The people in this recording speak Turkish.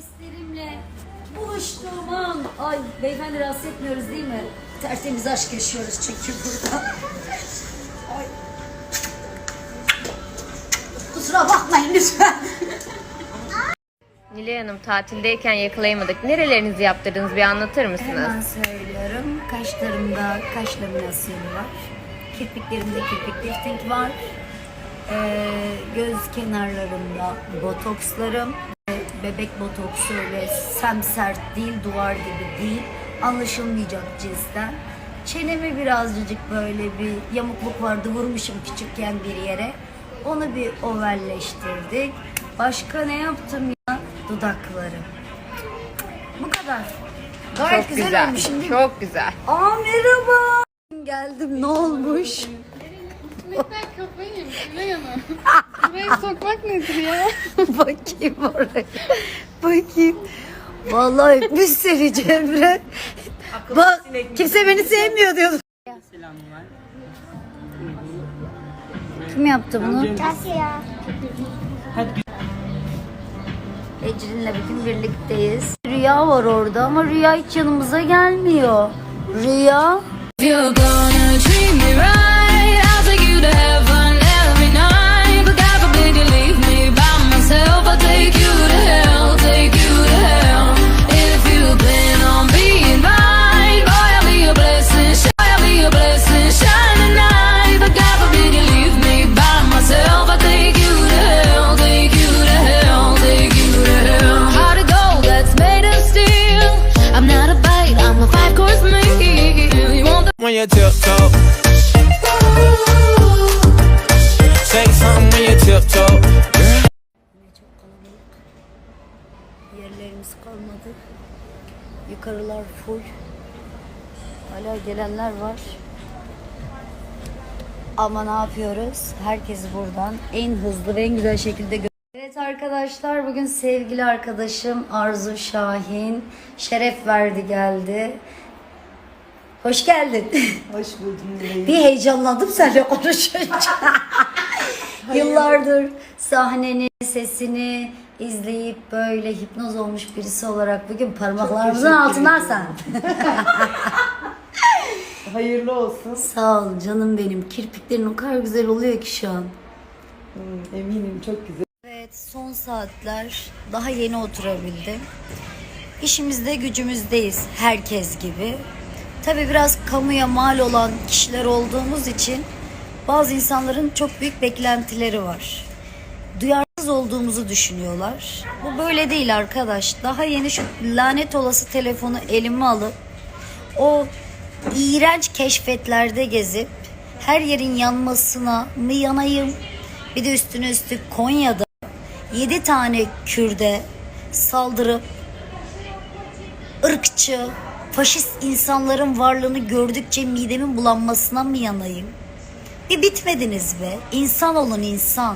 Seslerimle buluştuğum an. Ay beyefendi rahatsız etmiyoruz değil mi? Tertemiz aşk yaşıyoruz çünkü burada. Ay. Kusura bakmayın lütfen. Nilay Hanım tatildeyken yakalayamadık. Nerelerinizi yaptırdınız bir anlatır mısınız? Hemen söylüyorum. Kaşlarımda kaş laminasyonu var. Kirpiklerimde kirpik lifting var. Ee, göz kenarlarımda botokslarım. Bebek botoksu öyle semsert değil, duvar gibi değil. Anlaşılmayacak cinsten. Çeneme birazcık böyle bir yamukluk vardı. Vurmuşum küçükken bir yere. Onu bir ovalleştirdik. Başka ne yaptım ya? Dudaklarım. Bu kadar. Gayet Çok güzel, güzel. mi? Çok güzel. Aa merhaba. Geldim ne olmuş? Ben kafayı yemiş Nilay Hanım. Buraya sokmak nedir ya? Bakayım oraya. Bakayım. Vallahi öpmüş seni Cemre. Bak kimse beni sevmiyor diyordu. Kim yaptı bunu? Ecrin'le bugün birlikteyiz. Rüya var orada ama Rüya hiç yanımıza gelmiyor. Rüya. You're gonna treat me right. When you tiptoe. Say something when you tiptoe. Yerlerimiz kalmadı. Yukarılar full. Hala gelenler var. Ama ne yapıyoruz? Herkesi buradan en hızlı ve en güzel şekilde Evet arkadaşlar bugün sevgili arkadaşım Arzu Şahin şeref verdi geldi. Hoş geldin. Hoş buldum. Bir heyecanlandım seninle konuşunca. Yıllardır sahneni, sesini izleyip böyle hipnoz olmuş birisi olarak bugün parmaklarımızın teşekkür sen. Hayırlı olsun. Sağ ol canım benim. Kirpiklerin o kadar güzel oluyor ki şu an. Hmm, eminim çok güzel. Evet son saatler daha yeni oturabildim. İşimizde gücümüzdeyiz herkes gibi. Tabi biraz kamuya mal olan kişiler olduğumuz için bazı insanların çok büyük beklentileri var. Duyarsız olduğumuzu düşünüyorlar. Bu böyle değil arkadaş. Daha yeni şu lanet olası telefonu elime alıp o iğrenç keşfetlerde gezip her yerin yanmasına mı yanayım? Bir de üstüne üstlük Konya'da 7 tane Kürde saldırıp ırkçı, faşist insanların varlığını gördükçe midemin bulanmasına mı yanayım? Bir bitmediniz be. İnsan olun insan.